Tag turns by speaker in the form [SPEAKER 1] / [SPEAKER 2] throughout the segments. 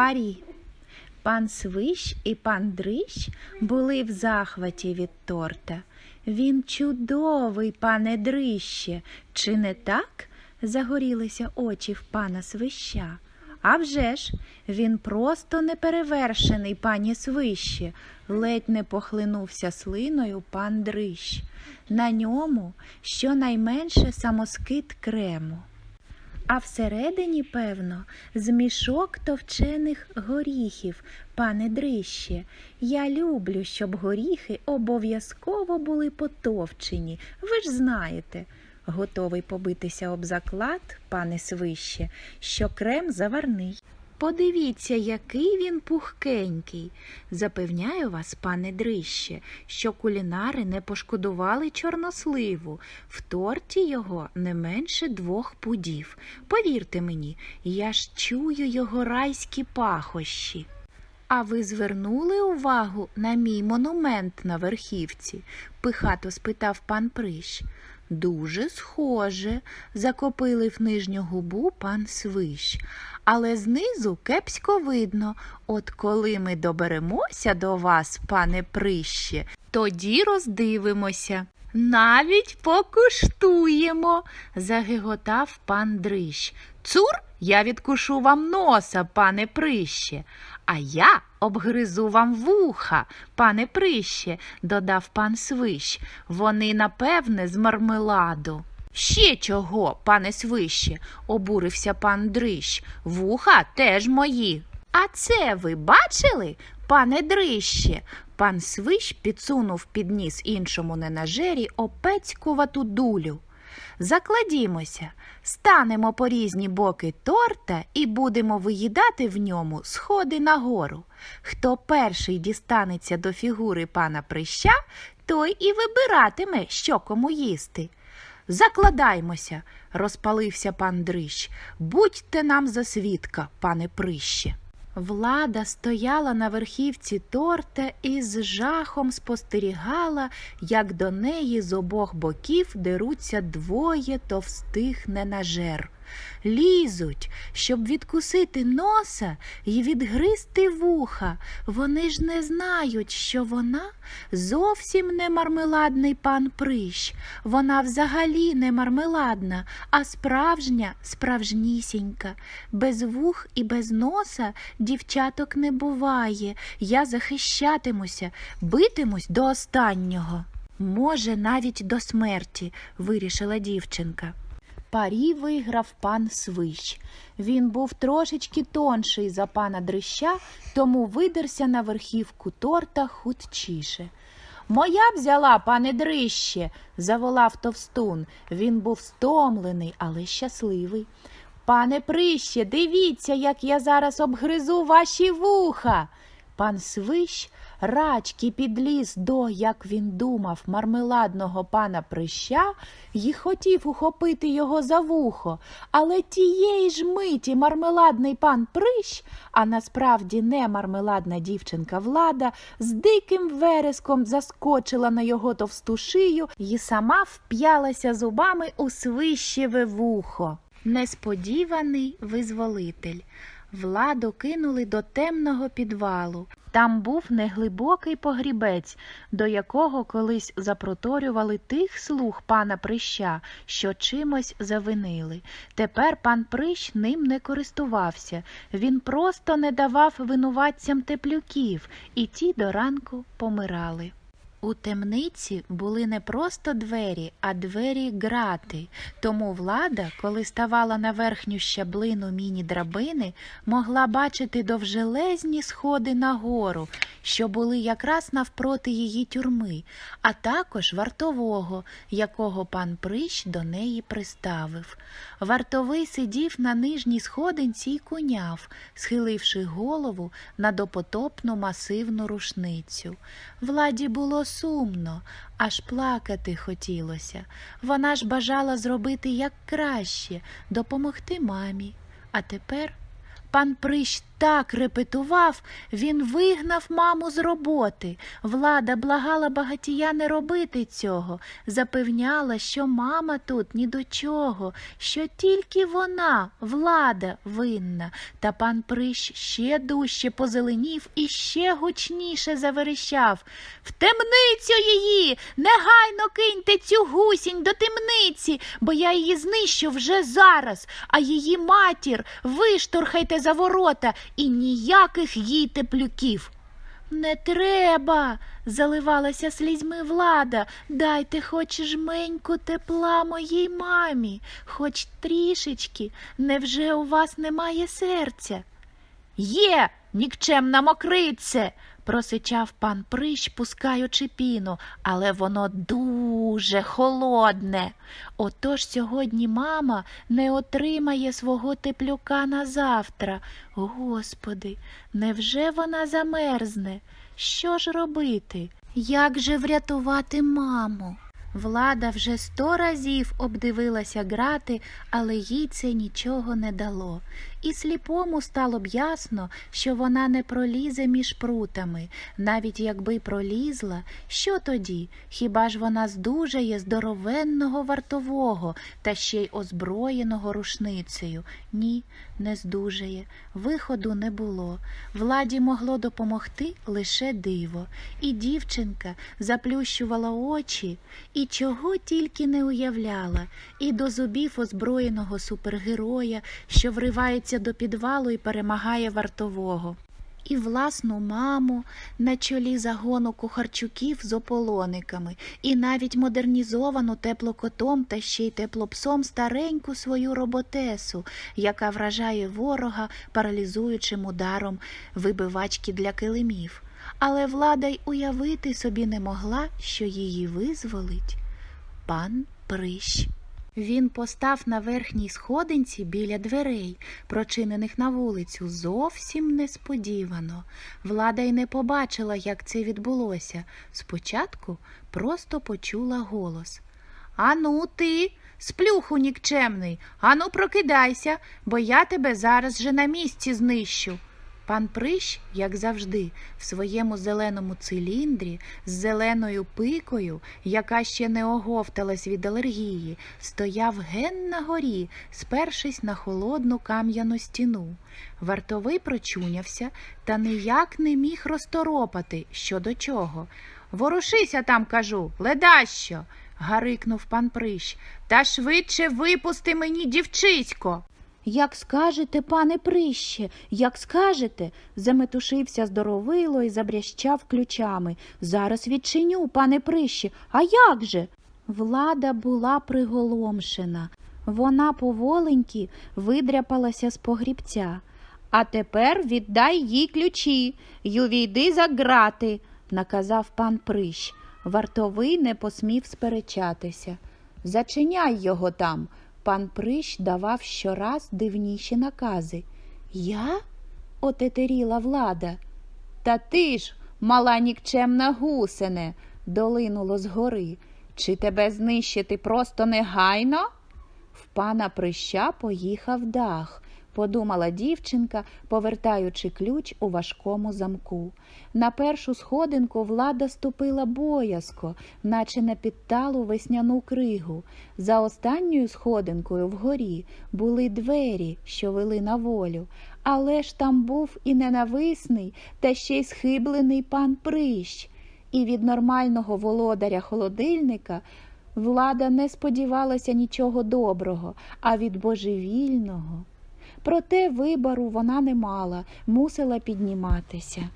[SPEAKER 1] Парі. Пан Свищ і пан Дрищ були в захваті від торта. Він чудовий, пане Дрище, чи не так? загорілися очі в пана Свища. А вже ж, він просто неперевершений, пані Свище, ледь не похлинувся слиною пан Дрищ. На ньому щонайменше самоскид крему. А всередині, певно, змішок товчених горіхів, пане Дрище. Я люблю, щоб горіхи обов'язково були потовчені. Ви ж знаєте. Готовий побитися об заклад, пане Свище, що крем заварний. Подивіться, який він пухкенький. Запевняю вас, пане Дрище, що кулінари не пошкодували чорносливу. В торті його не менше двох пудів. Повірте мені, я ж чую його райські пахощі. А ви звернули увагу на мій монумент на верхівці? пихато спитав пан Прищ. Дуже схоже, закопилив нижню губу пан Свищ. Але знизу кепсько видно. От коли ми доберемося до вас, пане Прище, тоді роздивимося. Навіть покуштуємо, загиготав пан Дрищ. Цур, я відкушу вам носа, пане Прище. А я обгризу вам вуха, пане Прище, додав пан Свищ. Вони, напевне, з мармеладу. Ще чого, пане Свище, обурився пан Дрищ. Вуха теж мої. А це ви бачили, пане Дрище? Пан Свищ підсунув під ніс іншому ненажері опецькувату дулю. Закладімося, станемо по різні боки торта і будемо виїдати в ньому сходи нагору. Хто перший дістанеться до фігури пана Прища, той і вибиратиме, що кому їсти. Закладаймося, розпалився пан Дрищ. Будьте нам за свідка, пане Прище. Влада стояла на верхівці торта і з жахом спостерігала, як до неї з обох боків деруться двоє товстих ненажер. Лізуть, щоб відкусити носа і відгризти вуха. Вони ж не знають, що вона зовсім не мармеладний пан Прищ. Вона взагалі не мармеладна, а справжня, справжнісінька. Без вух і без носа дівчаток не буває. Я захищатимуся, битимусь до останнього. Може, навіть до смерті, вирішила дівчинка. Парі виграв пан Свищ. Він був трошечки тонший за пана Дрища, тому видерся на верхівку торта хутчіше. Моя взяла, пане Дрище, заволав товстун. Він був стомлений, але щасливий. Пане Прище, дивіться, як я зараз обгризу ваші вуха. Пан Свищ рачки підліз до, як він думав, мармеладного пана Прища і хотів ухопити його за вухо, але тієї ж миті мармеладний пан Прищ, а насправді не мармеладна дівчинка влада, з диким вереском заскочила на його товсту шию і сама вп'ялася зубами у свищеве вухо. Несподіваний визволитель. Владу кинули до темного підвалу. Там був неглибокий погрібець, до якого колись запроторювали тих слуг пана Прища, що чимось завинили. Тепер пан Прищ ним не користувався. Він просто не давав винуватцям теплюків, і ті до ранку помирали. У темниці були не просто двері, а двері грати. Тому влада, коли ставала на верхню щаблину міні-драбини, могла бачити довжелезні сходи нагору, що були якраз навпроти її тюрми, а також вартового, якого пан Прищ до неї приставив. Вартовий сидів на нижній сходинці й куняв, схиливши голову на допотопну масивну рушницю. Владі було сумно, аж плакати хотілося. Вона ж бажала зробити як краще, допомогти мамі. А тепер пан Прищ так репетував, він вигнав маму з роботи. Влада благала багатія не робити цього, запевняла, що мама тут ні до чого, що тільки вона, влада, винна. Та пан Прищ ще дужче позеленів і ще гучніше заверещав. В темницю її! Негайно киньте цю гусінь до темниці, бо я її знищу вже зараз, а її матір виштурхайте за ворота і ніяких їй теплюків. Не треба, заливалася слізьми влада. Дайте хоч жменьку тепла моїй мамі, хоч трішечки, невже у вас немає серця? Є, нікчемна мокрице, просичав пан Прищ, пускаючи піну, але воно дуже холодне. Отож сьогодні мама не отримає свого теплюка на завтра. Господи, невже вона замерзне? Що ж робити? Як же врятувати маму? Влада вже сто разів обдивилася грати, але їй це нічого не дало. І сліпому стало б ясно, що вона не пролізе між прутами. Навіть якби пролізла, що тоді? Хіба ж вона здужає здоровенного вартового та ще й озброєного рушницею? Ні, не здужає. Виходу не було. Владі могло допомогти лише диво. І дівчинка заплющувала очі і чого тільки не уявляла, і до зубів озброєного супергероя, що вривається до підвалу і перемагає вартового. І власну маму на чолі загону кухарчуків з ополониками, і навіть модернізовану теплокотом та ще й теплопсом стареньку свою роботесу, яка вражає ворога паралізуючим ударом вибивачки для килимів. Але влада й уявити собі не могла, що її визволить пан Прищ. Він постав на верхній сходинці біля дверей, прочинених на вулицю, зовсім несподівано. Влада й не побачила, як це відбулося. Спочатку просто почула голос. Ану, ти, сплюху нікчемний, ану, прокидайся, бо я тебе зараз же на місці знищу. Пан Прищ, як завжди, в своєму зеленому циліндрі з зеленою пикою, яка ще не оговталась від алергії, стояв ген на горі, спершись на холодну кам'яну стіну. Вартовий прочунявся та ніяк не міг розторопати, що до чого. Ворушися там, кажу, ледащо. гарикнув пан Прищ. Та швидше випусти мені дівчисько. Як скажете, пане прище, як скажете, заметушився здоровило і забрящав ключами. Зараз відчиню, пане прище, а як же? Влада була приголомшена. Вона поволеньки видряпалася з погрібця. А тепер віддай їй ключі й увійди за грати, наказав пан Прищ. Вартовий не посмів сперечатися. Зачиняй його там. Пан Прищ давав щораз дивніші накази. Я? отетеріла влада. Та ти ж, мала нікчемна гусене, долинуло згори. Чи тебе знищити просто негайно? В пана Прища поїхав дах, подумала дівчинка, повертаючи ключ у важкому замку. На першу сходинку влада ступила боязко, наче на підталу весняну кригу. За останньою сходинкою вгорі були двері, що вели на волю. Але ж там був і ненависний, та ще й схиблений пан Прищ. І від нормального володаря холодильника влада не сподівалася нічого доброго, а від божевільного. Проте вибору вона не мала, мусила підніматися.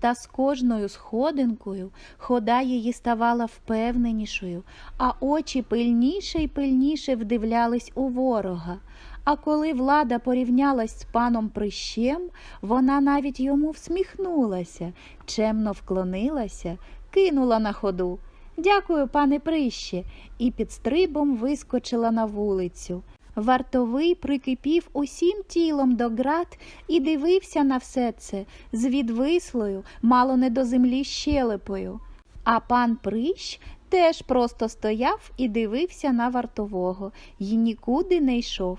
[SPEAKER 1] Та з кожною сходинкою хода її ставала впевненішою, а очі пильніше й пильніше вдивлялись у ворога. А коли влада порівнялась з паном Прищем, вона навіть йому всміхнулася, чемно вклонилася, кинула на ходу. Дякую, пане Прище, і під стрибом вискочила на вулицю. Вартовий прикипів усім тілом до град і дивився на все це з відвислою, мало не до землі щелепою. А пан Прищ теж просто стояв і дивився на вартового й нікуди не йшов.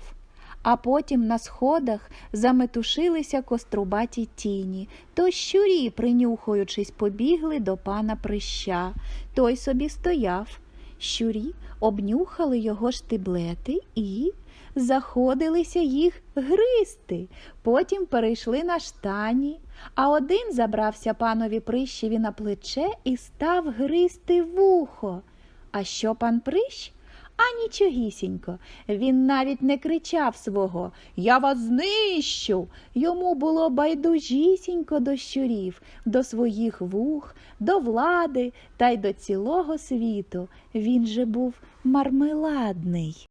[SPEAKER 1] а потім на сходах заметушилися кострубаті тіні. То щурі, принюхуючись, побігли до пана прища. Той собі стояв. Щурі обнюхали його штиблети і заходилися їх гризти. Потім перейшли на штані, а один забрався панові прищеві на плече і став гризти вухо. А що пан прищ? А нічогісінько. Він навіть не кричав свого Я вас знищу. Йому було байдужісінько до щурів, до своїх вух, до влади та й до цілого світу. Він же був мармеладний.